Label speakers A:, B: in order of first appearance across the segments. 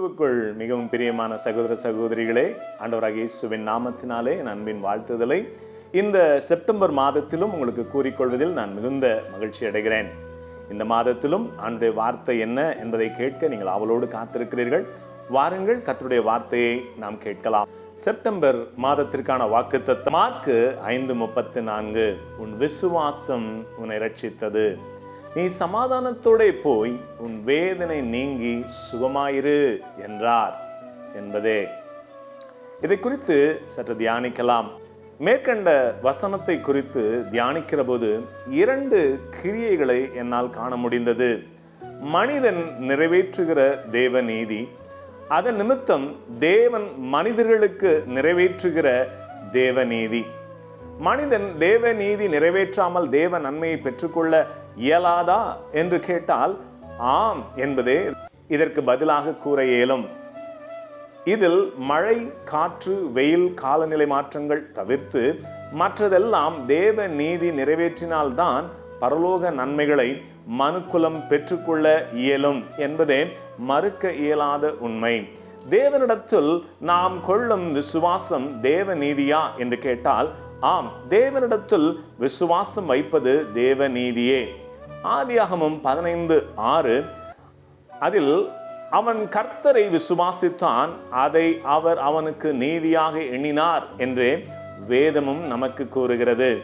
A: கிறிஸ்துவுக்குள் மிகவும் பிரியமான சகோதர சகோதரிகளே ஆண்டவராக இயேசுவின் நாமத்தினாலே என் அன்பின் வாழ்த்துதலை. இந்த செப்டம்பர் மாதத்திலும் உங்களுக்கு கூறிக்கொள்வதில் நான் மிகுந்த மகிழ்ச்சி அடைகிறேன். இந்த மாதத்திலும் ஆண்டுடைய வார்த்தை என்ன என்பதை கேட்க நீங்கள் அவளோடு காத்திருக்கிறீர்கள். வாருங்கள் கத்தருடைய வார்த்தையை நாம் கேட்கலாம். செப்டம்பர் மாதத்திற்கான வாக்கு மார்க்கு ஐந்து முப்பத்தி நான்கு. உன் விசுவாசம் உன்னை ரட்சித்தது நீ சமாதானத்தோட போய் உன் வேதனை நீங்கி சுகமாயிரு என்றார் என்பதே. இதை குறித்து சற்று தியானிக்கலாம். மேற்கண்ட வசனத்தை குறித்து தியானிக்கிற போது இரண்டு கிரியைகளை என்னால் காண முடிந்தது. மனிதன் நிறைவேற்றுகிற தேவ நீதி அதன் நிமித்தம் தேவன் மனிதர்களுக்கு நிறைவேற்றுகிற தேவ நீதி. மனிதன் தேவ நீதி நிறைவேற்றாமல் தேவ நன்மையை பெற்றுக்கொள்ள இயலாதா என்று கேட்டால் ஆம் என்பதே இதற்கு பதிலாக கூற இயலும். இதில் மழை காற்று வெயில் காலநிலை மாற்றங்கள் தவிர்த்து மற்றதெல்லாம் தேவ நீதி நிறைவேற்றினால்தான் பரலோக நன்மைகளை மனுக்குலம் பெற்றுக்கொள்ள இயலும் என்பதே மறுக்க இயலாத உண்மை. தேவனிடத்தில் நாம் கொள்ளும் விசுவாசம் தேவ நீதியா? என்று கேட்டால் ஆம் தேவனிடத்தில் விசுவாசம் வைப்பது தேவ நீதியே ஆதியாகமும் பதினைந்து ஆறு. அதில் அவன் கர்த்தரை விசுவாசித்தான் அதை அவர் அவனுக்கு நீதியாக எண்ணினார் என்றே வேதமும் நமக்கு கூறுகிறது.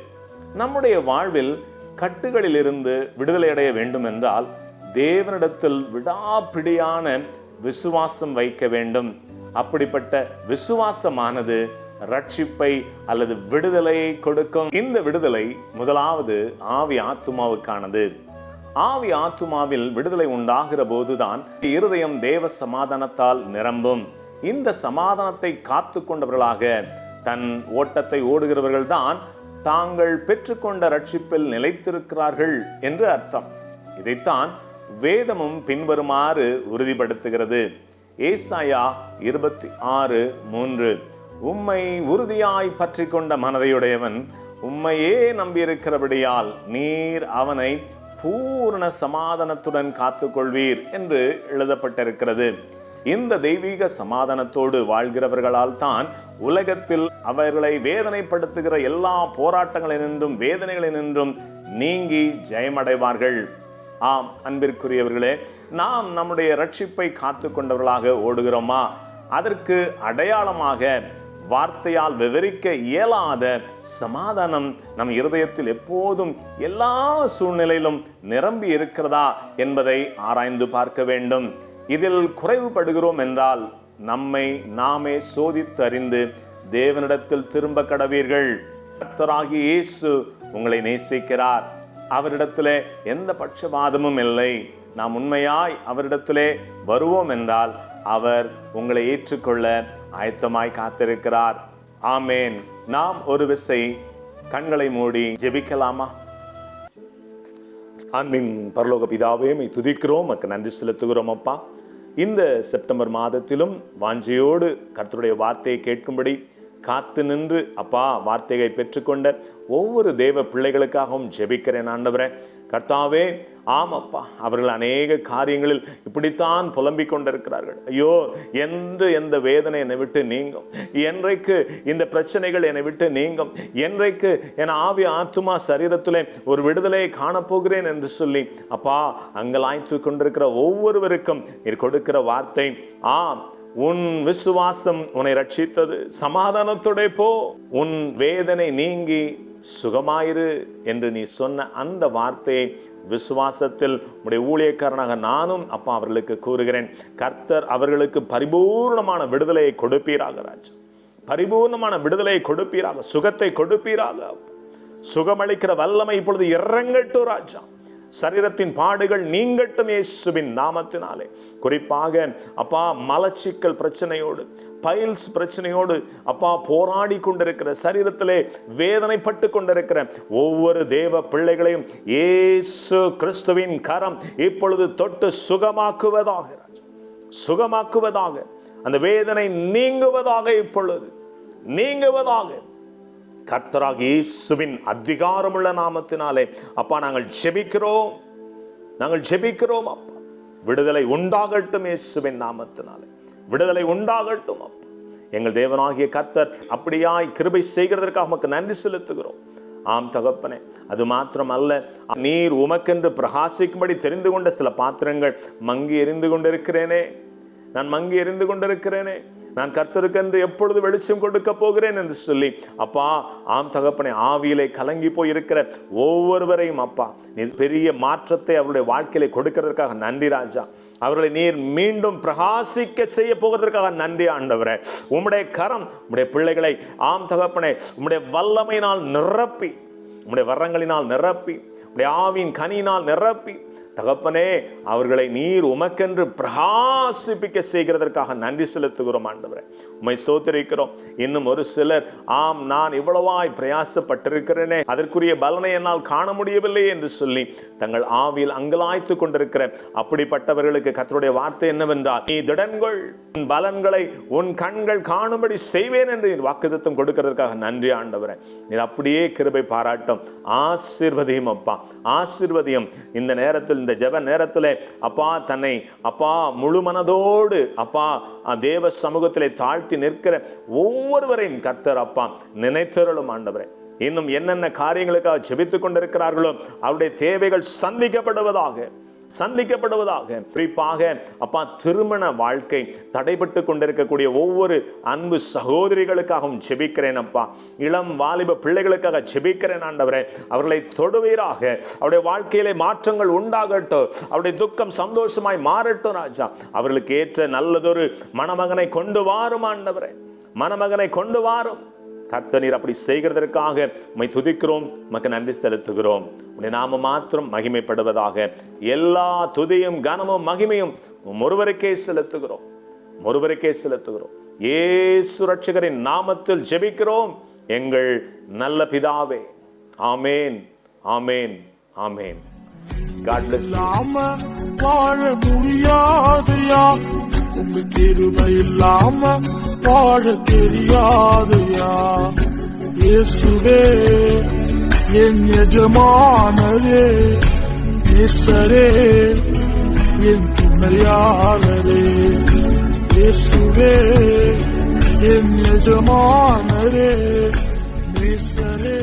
A: நம்முடைய வாழ்வில் கட்டுகளிலிருந்து விடுதலை அடைய வேண்டும் என்றால் தேவனிடத்தில் விடாப்பிடியான விசுவாசம் வைக்க வேண்டும். அப்படிப்பட்ட விசுவாசமானது ரட்சிப்பை அல்லது விடுதலையை கொடுக்கும். இந்த விடுதலை முதலாவது ஆவி ஆத்துமாவுக்கானது. ஆவி ஆத்துமாவில் விடுதலை உண்டாகிற போதுதான் இருதயம் தேவ சமாதானத்தால் நிரம்பும். இந்த சமாதானத்தை காத்து கொண்டவர்களாக தன் ஓட்டத்தை ஓடுகிறவர்கள் தான் தாங்கள் பெற்றுக்கொண்ட ரட்சிப்பில் நிலைத்திருக்கிறார்கள் என்று அர்த்தம். இதைத்தான் வேதமும் பின்வருமாறு உறுதிப்படுத்துகிறது. ஏசாயா இருபத்தி ஆறு மூன்று. உம்மை உறுதியாய் பற்றி கொண்ட மனதையுடையவன் உம்மையே நம்பியிருக்கிறபடியால் நீர் அவனை பூர்ண சமாதானத்துடன் காத்துக்கொள்வீர் என்று எழுதப்பட்டிருக்கிறது. இந்த தெய்வீக சமாதானத்தோடு வாழ்கிறவர்களால் தான் உலகத்தில் அவர்களை வேதனைப்படுத்துகிற எல்லா போராட்டங்களினின்றும் வேதனைகளினின்றும் நீங்கி ஜெயமடைவார்கள். ஆம் அன்பிற்குரியவர்களே நாம் நம்முடைய ரட்சிப்பை காத்து கொண்டவர்களாக ஓடுகிறோமா? அதற்கு அடையாளமாக வார்த்தையால் விவரிக்க இயலாத சமாதானம் நம் இருதயத்தில் எப்போதும் எல்லா சூழ்நிலையிலும் நிரம்பி இருக்கிறதா என்பதை ஆராய்ந்து பார்க்க வேண்டும். இதில் குறைவுபடுகிறோம் என்றால் நம்மை நாமே சோதித்து அறிந்து தேவனிடத்தில் திரும்ப கடவீர்கள். கர்த்தராகி இயேசு உங்களை நேசிக்கிறார். அவரிடத்திலே எந்த பட்சபாதமும் இல்லை. நாம் உண்மையாய் அவரிடத்திலே வருவோம் என்றால் அவர் உங்களை ஏற்றுக்கொள்ள ஆயத்தமாய் காத்திருக்கிறார். ஆமேன். நாம் ஒரு விசை கண்களை மூடி ஜெபிக்கலாமா? அன்பின் பரலோக பிதாவே மை துதிக்கிறோம். மக்கள் நன்றி செலுத்துகிறோம் அப்பா. இந்த செப்டம்பர் மாதத்திலும் வாஞ்சையோடு கர்த்தருடைய வார்த்தையை கேட்கும்படி காத்து நின்று அப்பா வார்த்தையை பெற்றுக்கொண்ட ஒவ்வொரு தேவ பிள்ளைகளுக்காகவும் ஜெபிக்கிறேன் ஆண்டவரே. கர்த்தாவே ஆமப்பா அவர்கள் அநேக காரியங்களில் இப்படித்தான் புலம்பிக் கொண்டிருக்கிறார்கள். ஐயோ என்று எந்த வேதனை என்னை விட்டு நீங்கும். என்றைக்கு இந்த பிரச்சனைகள் என்னை விட்டு நீங்கும். என்றைக்கு என் ஆவி ஆத்துமா சரீரத்திலே ஒரு விடுதலையை காணப்போகிறேன் என்று சொல்லி அப்பா அங்கலாய்த்து கொண்டிருக்கிற ஒவ்வொருவருக்கும் நீர் கொடுக்கிற வார்த்தை ஆம் உன் விசுவாசம் உன்னை ரட்சித்தது சமாதானத்துடைய போ. உன் வேதனை நீங்கி சுகமாயிரு என்று நீ சொன்ன அந்த வார்த்தையை விசுவாசத்தில் உடைய ஊழியக்காரனாக நானும் அப்பா அவர்களுக்கு கூறுகிறேன். கர்த்தர் அவர்களுக்கு பரிபூர்ணமான விடுதலையை கொடுப்பீராக ராஜா. பரிபூர்ணமான விடுதலையை கொடுப்பீராக சுகத்தை கொடுப்பீராக. சுகமளிக்கிற வல்லமை இப்பொழுது இறங்கட்டும் ராஜா. சரீரத்தின் பாடுகள் நீங்கட்டும் இயேசுவின் நாமத்தினாலே. குறிப்பாக அப்பா மலச்சிக்கல் பிரச்சனையோடு பைல்ஸ் பிரச்சனையோடு அப்பா போராடி கொண்டிருக்கிற சரீரத்திலே வேதனைப்பட்டு கொண்டிருக்கிற ஒவ்வொரு தேவ பிள்ளைகளையும் ஏசு கிறிஸ்துவின் கரம் இப்பொழுது தொட்டு சுகமாக்குவதாக சுகமாக்குவதாக அந்த வேதனை நீங்குவதாக இப்பொழுது நீங்குவதாக கர்த்தராக இயேசுவின் அதிகாரமுள்ள நாமத்தினாலே. அப்பா நாங்கள் ஜெபிக்கிறோம். நாங்கள் ஜெபிக்கிறோம் அப்பா. விடுதலை உண்டாகட்டும் இயேசுவின் நாமத்தினாலே. விடுதலை உண்டாகட்டும் அப்பா. எங்கள் தேவனாகிய கர்த்தர் அப்படியாய் கிருபை செய்கிறதற்காக உமக்கு நன்றி செலுத்துகிறோம். ஆம் தகப்பனே. அது மாத்திரமல்ல நீர் உமக்கென்று பிரகாசிக்கும்படி தெரிந்து கொண்ட சில பாத்திரங்கள் மங்கி எரிந்து கொண்டிருக்கிறேனே. நான் மங்கி எரிந்து கொண்டிருக்கிறேனே. நான் கர்த்தருக்கென்று எப்பொழுது வெளிச்சம் கொடுக்க போகிறேன் என்று சொல்லி அப்பா ஆம் தகப்பனை ஆவியிலே கலங்கி போய் இருக்கிற ஒவ்வொருவரையும் அப்பா நீர் பெரிய மாற்றத்தை அவருடைய வாழ்க்கையில கொடுக்கிறதுக்காக நன்றி ராஜா. அவர்களை நீர் மீண்டும் பிரகாசிக்க செய்ய போகிறதற்காக நன்றி ஆண்டவரே. உம்முடைய கரம் உம்முடைய பிள்ளைகளை ஆம் தகப்பனை உம்முடைய வல்லமையினால் நிரப்பி உம்முடைய வரங்களினால் நிரப்பி உம்முடைய ஆவியின் கனியினால் நிரப்பி தகப்பனே அவர்களை நீர் உமக்கென்று பிரகாசிப்பிக்க செய்கிறதற்காக நன்றி செலுத்துகிறோம் ஆண்டவரே. உமை சோத்திருக்கிறோம் இன்னும் ஒரு சிலர் ஆம் நான் இவ்வளவாய் பிரயாசப்பட்டிருக்கிறேனே அதற்குரிய பலனை என்னால் காண முடியவில்லை என்று சொல்லி தங்கள் ஆவியில் அங்கலாய்த்து கொண்டிருக்கிற அப்படிப்பட்டவர்களுக்கு கத்தருடைய வார்த்தை என்னவென்றால் நீ திடன்கள் உன் பலன்களை உன் கண்கள் காணும்படி செய்வேன் என்று வாக்குதத்தம் வாக்குத்தத்தம் கொடுக்கிறதற்காக நன்றி ஆண்டவரே. நீர் அப்படியே கிருபை பாராட்டும். ஆசிர்வதியும் அப்பா. ஆசிர்வதியும். இந்த நேரத்தில் இந்த ஜெப நேரத்தில் அப்பா தன்னை அப்பா முழு மனதோடு அப்பா தேவ சமூகத்திலே தாழ்த்தி நிற்கிற ஒவ்வொருவரையும் கர்த்தர் அப்பா நினைத்தருளும் ஆண்டவரே. இன்னும் என்னென்ன காரியங்களுக்காக ஜெபித்துக் கொண்டிருக்கிறார்களோ அவருடைய தேவைகள் சந்திக்கப்படுவதாக சந்திக்கப்படுவதாக. குறிப்பாக அப்பா திருமண வாழ்க்கை தடைபட்டு கொண்டிருக்கக்கூடிய ஒவ்வொரு அன்பு சகோதரிகளுக்காகவும் செபிக்கிறேன் அப்பா. இளம் வாலிப பிள்ளைகளுக்காக செபிக்கிறேன் ஆண்டவரே. அவர்களை தொடுவீராக. அவருடைய வாழ்க்கையிலே மாற்றங்கள் உண்டாகட்டும். அவருடைய துக்கம் சந்தோஷமாய் மாறட்டும் ராஜா. அவர்களுக்கு ஏற்ற நல்லதொரு மணமகனை கொண்டு வாரும் ஆண்டவரே. மணமகனை கொண்டு வாரும். கர்த்தர் நீர் அப்படி செய்கிறதற்காக உம்மை துதிக்கிறோம் உமக்கு நன்றி செலுத்துகிறோம். உன்னை நாம மாத்திரம் மகிமைப்படுவதாக எல்லா துதியும் கனமும் மகிமையும் ஒருவருக்கே செலுத்துகிறோம். ஒருவருக்கே செலுத்துகிறோம். ஏ சுரட்சகரின் நாமத்தில் ஜெபிக்கிறோம். எங்கள் நல்ல பிதாவே ஆமேன் ஆமேன் ஆமேன். காட் பிளஸ்
B: வாழ முடியாதையா? உங்க கிருபை இல்லாம வாழ தெரியாதையா? இயேசுவே என் எஜமானரே நேசரே என் துணையாளரே. இயேசுவே என் எஜமானரே நேசரே.